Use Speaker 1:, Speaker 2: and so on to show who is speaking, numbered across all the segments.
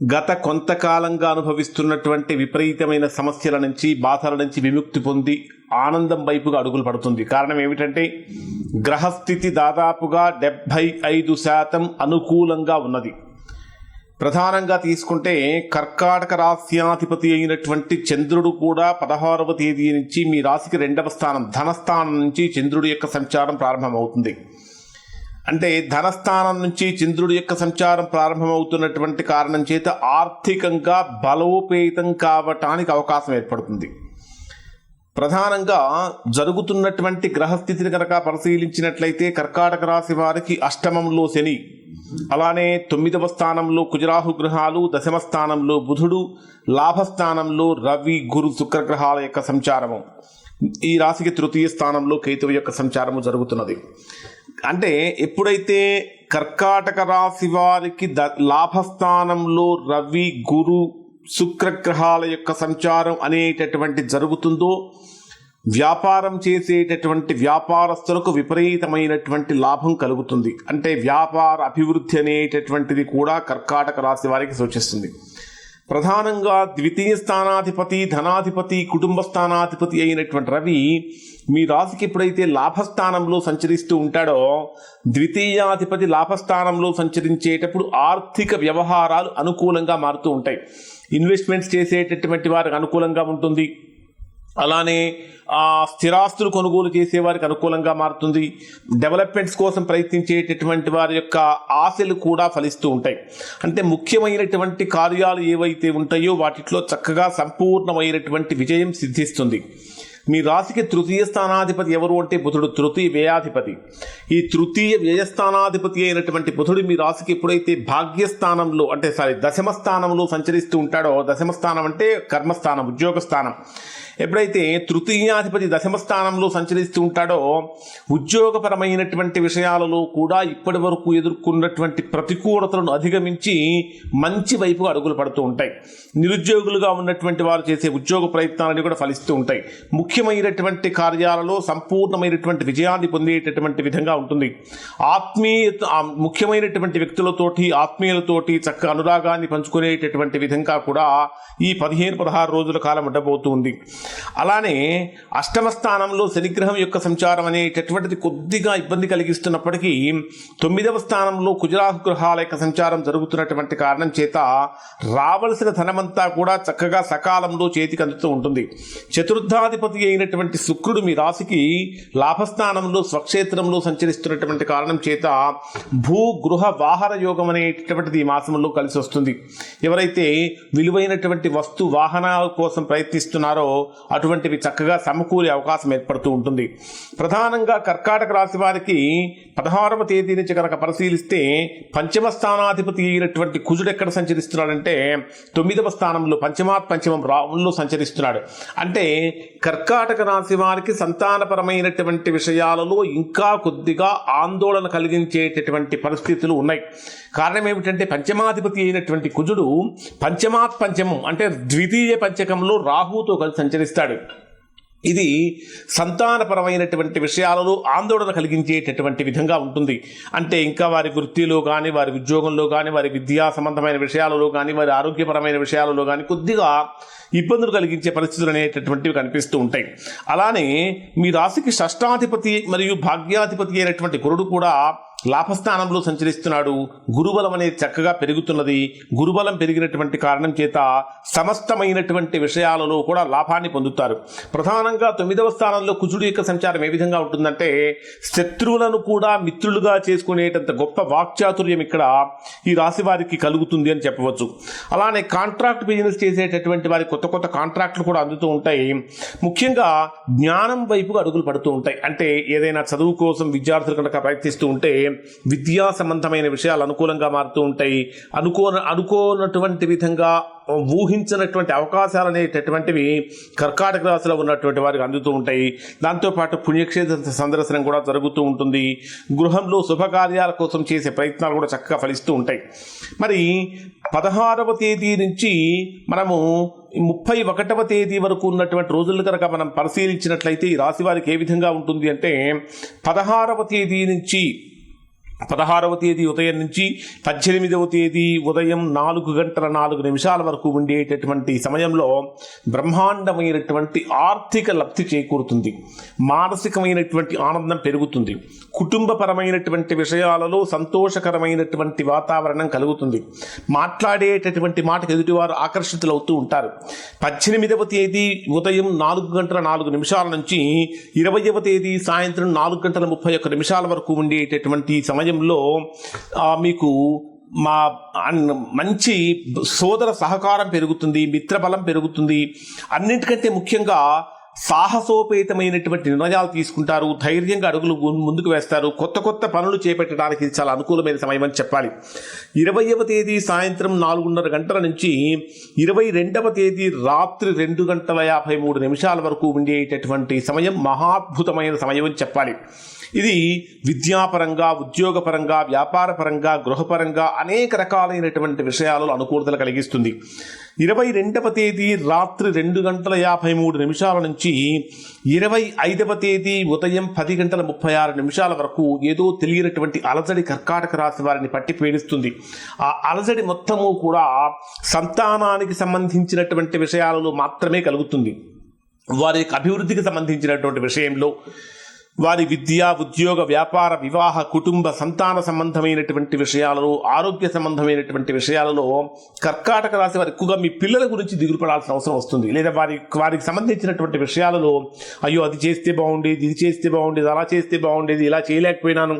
Speaker 1: గత కొంతకాలంగా అనుభవిస్తున్నటువంటి విపరీతమైన సమస్యల నుంచి బాధల నుంచి విముక్తి పొంది ఆనందం వైపుగా అడుగులు పడుతుంది. కారణం ఏమిటంటే గ్రహస్థితి దాదాపుగా డెబ్భై ఐదు శాతం అనుకూలంగా ఉన్నది. ప్రధానంగా తీసుకుంటే కర్కాటక రాశ్యాధిపతి అయినటువంటి చంద్రుడు కూడా పదహారవ తేదీ నుంచి మీ రాశికి రెండవ స్థానం ధనస్థానం నుంచి చంద్రుడి యొక్క సంచారం ప్రారంభమవుతుంది. అంటే ధనస్థానం నుంచి చంద్రుడి యొక్క సంచారం ప్రారంభమవుతున్నటువంటి కారణం చేత ఆర్థికంగా బలోపేతం కావటానికి అవకాశం ఏర్పడుతుంది. ప్రధానంగా జరుగుతున్నటువంటి గ్రహస్థితిని కనుక పరిశీలించినట్లయితే కర్కాటక రాశి వారికి అష్టమంలో శని అలానే తొమ్మిదవ స్థానంలో కుజరాహు గ్రహాలు దశమ స్థానంలో బుధుడు లాభస్థానంలో రవి గురు శుక్ర గ్రహాల యొక్క సంచారము. ఈ రాశికి తృతీయ స్థానంలో కేతువు యొక్క సంచారము జరుగుతున్నది. అంటే ఎప్పుడైతే కర్కాటక రాశి వారికి ద లాభస్థానంలో రవి గురు శుక్రగ్రహాల యొక్క సంచారం అనేటటువంటి జరుగుతుందో వ్యాపారం చేసేటటువంటి వ్యాపారస్తులకు విపరీతమైనటువంటి లాభం కలుగుతుంది. అంటే వ్యాపార అభివృద్ధి అనేటటువంటిది కూడా కర్కాటక రాశి వారికి సూచిస్తుంది. ప్రధానంగా ద్వితీయ స్థానాధిపతి ధనాధిపతి కుటుంబ స్థానాధిపతి అయినటువంటి రవి మీ రాశికి ఎప్పుడైతే లాభస్థానంలో సంచరిస్తూ ఉంటాడో ద్వితీయాధిపతి లాభస్థానంలో సంచరించేటప్పుడు ఆర్థిక వ్యవహారాలు అనుకూలంగా మారుతూ ఉంటాయి. ఇన్వెస్ట్మెంట్స్ చేసేటటువంటి వారికి అనుకూలంగా ఉంటుంది. అలానే ఆ స్థిరాస్తులు కొనుగోలు చేసే వారికి అనుకూలంగా మారుతుంది. డెవలప్మెంట్స్ కోసం ప్రయత్నించేటటువంటి వారి యొక్క ఆశలు కూడా ఫలిస్తూ ఉంటాయి. అంటే ముఖ్యమైనటువంటి కార్యాలు ఏవైతే ఉంటాయో వాటిలో చక్కగా సంపూర్ణమైనటువంటి విజయం సిద్ధిస్తుంది. మీ రాశికి తృతీయ స్థానాధిపతి ఎవరు అంటే బుధుడు. తృతీయ వ్యయాధిపతి. ఈ తృతీయ వ్యయస్థానాధిపతి అయినటువంటి బుధుడు మీ రాశికి ఎప్పుడైతే భాగ్యస్థానంలో అంటే సారీ దశమ స్థానంలో సంచరిస్తూ ఉంటాడో దశమ స్థానం అంటే కర్మస్థానం ఉద్యోగ స్థానం ఎప్పుడైతే తృతీయాధిపతి దశమ స్థానంలో సంచరిస్తూ ఉంటాడో ఉద్యోగపరమైనటువంటి విషయాలలో కూడా ఇప్పటి వరకు ఎదుర్కొన్నటువంటి ప్రతికూలతలను అధిగమించి మంచి వైపు అడుగులు పడుతూ ఉంటాయి. నిరుద్యోగులుగా ఉన్నటువంటి వారు చేసే ఉద్యోగ ప్రయత్నాలని కూడా ఫలిస్తూ ఉంటాయి. ముఖ్యమైనటువంటి కార్యాలలో సంపూర్ణమైనటువంటి విజయాన్ని పొందేటటువంటి విధంగా ఉంటుంది. ఆత్మీయ ముఖ్యమైనటువంటి వ్యక్తులతోటి ఆత్మీయులతోటి చక్క అనురాగాన్ని పంచుకునేటటువంటి విధంగా కూడా ఈ పదిహేను పదహారు రోజుల కాలం ఉండబోతుంది అలానే అష్టమ స్థానంలో శనిగ్రహం యొక్క సంచారం అనేటటువంటిది కొద్దిగా ఇబ్బంది కలిగిస్తున్నప్పటికీ తొమ్మిదవ స్థానంలో కుజరాహు గ్రహాల యొక్క సంచారం జరుగుతున్నటువంటి కారణం చేత రావలసిన ధనమంతా కూడా చక్కగా సకాలంలో చేతికి అందుతూ ఉంటుంది. చతుర్థాధిపతి అయినటువంటి శుక్రుడు మీ రాశికి లాభస్థానంలో స్వక్షేత్రంలో సంచరిస్తున్నటువంటి కారణం చేత భూ గృహ వాహన యోగం అనేటటువంటిది ఈ మాసంలో కలిసి వస్తుంది. ఎవరైతే విలువైనటువంటి వస్తు వాహనాల కోసం ప్రయత్నిస్తున్నారో అటువంటివి చక్కగా సమకూరే అవకాశం ఏర్పడుతూ ఉంటుంది. ప్రధానంగా కర్కాటక రాశి వారికి పదహారవ తేదీ నుంచి కనుక పరిశీలిస్తే పంచమ స్థానాధిపతి అయినటువంటి కుజుడు ఎక్కడ సంచరిస్తున్నాడంటే తొమ్మిదవ స్థానంలో పంచమాత్ పంచమం రావుల్లో సంచరిస్తున్నాడు. అంటే కర్కాటక రాశి వారికి సంతానపరమైనటువంటి విషయాలలో ఇంకా కొద్దిగా ఆందోళన కలిగించేటటువంటి పరిస్థితులు ఉన్నాయి. కారణం ఏమిటంటే పంచమాధిపతి అయినటువంటి కుజుడు పంచమాత్ పంచమం అంటే ద్వితీయ పంచకంలో రాహుతో కలిసి సంచరిస్తాడు ఇది సంతానపరమైనటువంటి విషయాలలో ఆందోళన కలిగించేటటువంటి విధంగా ఉంటుంది. అంటే ఇంకా వారి వృత్తిలో కానీ వారి ఉద్యోగంలో కానీ వారి విద్యా సంబంధమైన విషయాలలో కానీ వారి ఆరోగ్యపరమైన విషయాలలో కానీ కొద్దిగా ఇబ్బందులు కలిగించే పరిస్థితులు అనేటటువంటివి కనిపిస్తూ ఉంటాయి. అలానే మీ రాశికి షష్టాధిపతి మరియు భాగ్యాధిపతి అయినటువంటి గురుడు కూడా లాభస్థానంలో సంచరిస్తున్నాడు. గురుబలం అనేది చక్కగా పెరుగుతున్నది. గురుబలం పెరిగినటువంటి కారణం చేత సమస్తమైనటువంటి విషయాలలో కూడా లాభాన్ని పొందుతారు. ప్రధానంగా తొమ్మిదవ స్థానంలో కుజుడు యొక్క సంచారం ఏ విధంగా ఉంటుందంటే శత్రువులను కూడా మిత్రులుగా చేసుకునేటంత గొప్ప వాక్చాతుర్యం ఇక్కడ ఈ రాశి వారికి కలుగుతుంది అని చెప్పవచ్చు. అలానే కాంట్రాక్ట్ బిజినెస్ చేసేటటువంటి వారి కొత్త కొత్త కాంట్రాక్ట్లు కూడా అందుతూ ఉంటాయి. ముఖ్యంగా జ్ఞానం వైపుగా అడుగులు పడుతూ ఉంటాయి. అంటే ఏదైనా చదువు కోసం విద్యార్థులు కనుక ప్రయత్నిస్తూ ఉంటే విద్యా సంబంధమైన విషయాలు అనుకూలంగా మారుతూ ఉంటాయి. అనుకో అనుకోనటువంటి విధంగా ఊహించినటువంటి అవకాశాలు అనేటటువంటివి కర్కాటక రాశిలో ఉన్నటువంటి వారికి అందుతూ ఉంటాయి. దాంతోపాటు పుణ్యక్షేత్ర సందర్శనం కూడా జరుగుతూ ఉంటుంది. గృహంలో శుభకార్యాల కోసం చేసే ప్రయత్నాలు కూడా చక్కగా ఫలిస్తూ ఉంటాయి. మరి పదహారవ తేదీ నుంచి మనము ముప్పై ఒకటవ తేదీ వరకు ఉన్నటువంటి రోజులు కనుక మనం పరిశీలించినట్లయితే ఈ రాశి వారికి ఏ విధంగా ఉంటుంది అంటే పదహారవ తేదీ నుంచి పదహారవ తేదీ ఉదయం నుంచి పద్దెనిమిదవ తేదీ ఉదయం నాలుగు గంటల నాలుగు నిమిషాల వరకు ఉండేటటువంటి సమయంలో బ్రహ్మాండమైనటువంటి ఆర్థిక లబ్ధి చేకూరుతుంది. మానసికమైనటువంటి ఆనందం పెరుగుతుంది. కుటుంబపరమైనటువంటి విషయాలలో సంతోషకరమైనటువంటి వాతావరణం కలుగుతుంది. మాట్లాడేటటువంటి మాటకు ఎదుటివారు ఆకర్షితులవుతూ ఉంటారు. పద్దెనిమిదవ తేదీ ఉదయం నాలుగు గంటల నాలుగు నిమిషాల నుంచి ఇరవైవ తేదీ సాయంత్రం నాలుగు గంటల ముప్పై ఒక్క నిమిషాల వరకు ఉండేటటువంటి సమయం సమయంలో మీకు మా మంచి సోదర సహకారం పెరుగుతుంది మిత్రబలం పెరుగుతుంది. అన్నిటికంటే ముఖ్యంగా సాహసోపేతమైనటువంటి నిర్ణయాలు తీసుకుంటారు ధైర్యంగా అడుగులు ముందుకు వేస్తారు కొత్త కొత్త పనులు చేపట్టడానికి ఇది చాలా అనుకూలమైన సమయం అని చెప్పాలి. ఇరవైవ తేదీ సాయంత్రం నాలుగున్నర గంటల నుంచి ఇరవై రెండవ తేదీ రాత్రి రెండు గంటల యాభై మూడు నిమిషాల వరకు ఉండేటటువంటి సమయం మహాద్భుతమైన సమయం అని చెప్పాలి. ఇది విద్యాపరంగా ఉద్యోగపరంగా వ్యాపారపరంగా గృహపరంగా అనేక రకాలైనటువంటి విషయాలలో అనుకూలతలు కలిగిస్తుంది. ఇరవై రెండవ తేదీ రాత్రి రెండు గంటల యాభై మూడు నిమిషాల నుంచి ఇరవై ఐదవ తేదీ ఉదయం పది గంటల ముప్పై ఆరు నిమిషాల వరకు ఏదో తెలియనటువంటి అలజడి కర్కాటక రాశి వారిని పట్టి పీడిస్తుంది. ఆ అలజడి మొత్తము కూడా సంతానానికి సంబంధించినటువంటి విషయాలలో మాత్రమే కలుగుతుంది. వారి యొక్క అభివృద్ధికి సంబంధించినటువంటి విషయంలో వారి విద్య ఉద్యోగ వ్యాపార వివాహ కుటుంబ సంతాన సంబంధమైనటువంటి విషయాలలో ఆరోగ్య సంబంధమైనటువంటి విషయాలలో కర్కాటక రాశి వారు ఎక్కువగా మీ పిల్లల గురించి దిగులు పడాల్సిన అవసరం వస్తుంది. లేదా వారి వారికి సంబంధించినటువంటి విషయాలలో అయ్యో అది చేస్తే బాగుండేది ఇది చేస్తే బాగుండేది అలా చేస్తే బాగుండేది ఇలా చేయలేకపోయినాను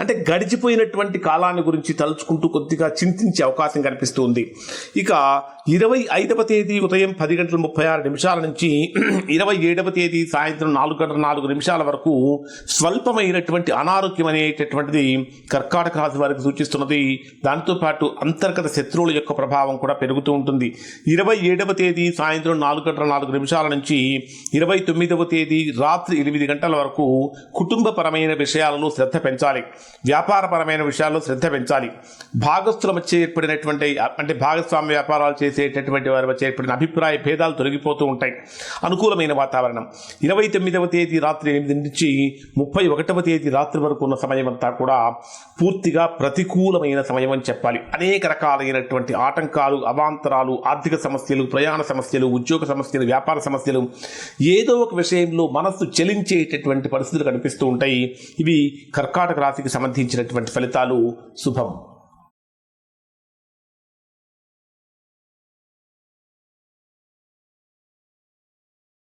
Speaker 1: అంటే గడిచిపోయినటువంటి కాలాన్ని గురించి తలుచుకుంటూ కొద్దిగా చింతించే అవకాశం కనిపిస్తుంది ఇక ఇరవై ఐదవ తేదీ ఉదయం పది గంటల ముప్పై ఆరు నిమిషాల నుంచి ఇరవై ఏడవ తేదీ సాయంత్రం నాలుగు గంటల నాలుగు నిమిషాల వరకు స్వల్పమైనటువంటి అనారోగ్యం అనేటటువంటిది కర్కాటక రాశి వారికి సూచిస్తున్నది. దాంతోపాటు అంతర్గత శత్రువుల యొక్క ప్రభావం కూడా పెరుగుతూ ఉంటుంది. ఇరవై ఏడవ తేదీ సాయంత్రం నాలుగు గంటల నాలుగు నిమిషాల నుంచి ఇరవై తొమ్మిదవ తేదీ రాత్రి ఎనిమిది గంటల వరకు కుటుంబపరమైన విషయాలలో శ్రద్ధ పెంచాలి. వ్యాపారపరమైన విషయాల్లో శ్రద్ధ పెంచాలి. భాగస్థుల మధ్య ఏర్పడినటువంటి అంటే భాగస్వామ్య వ్యాపారాలు చేసి చేసేటటువంటి వారి మధ్య ఏర్పడిన అభిప్రాయ భేదాలు తొలగిపోతూ ఉంటాయి. అనుకూలమైన వాతావరణం. ఇరవై తొమ్మిదవ తేదీ రాత్రి ఎనిమిది నుంచి ముప్పై ఒకటవ తేదీ రాత్రి వరకు ఉన్న సమయం అంతా కూడా పూర్తిగా ప్రతికూలమైన సమయం అని చెప్పాలి. అనేక రకాలైనటువంటి ఆటంకాలు అవాంతరాలు ఆర్థిక సమస్యలు ప్రయాణ సమస్యలు ఉద్యోగ సమస్యలు వ్యాపార సమస్యలు ఏదో ఒక విషయంలో మనస్సు చెలించేటటువంటి పరిస్థితులు కనిపిస్తూ ఉంటాయి. ఇవి కర్కాటక రాశికి సంబంధించినటువంటి ఫలితాలు. శుభం.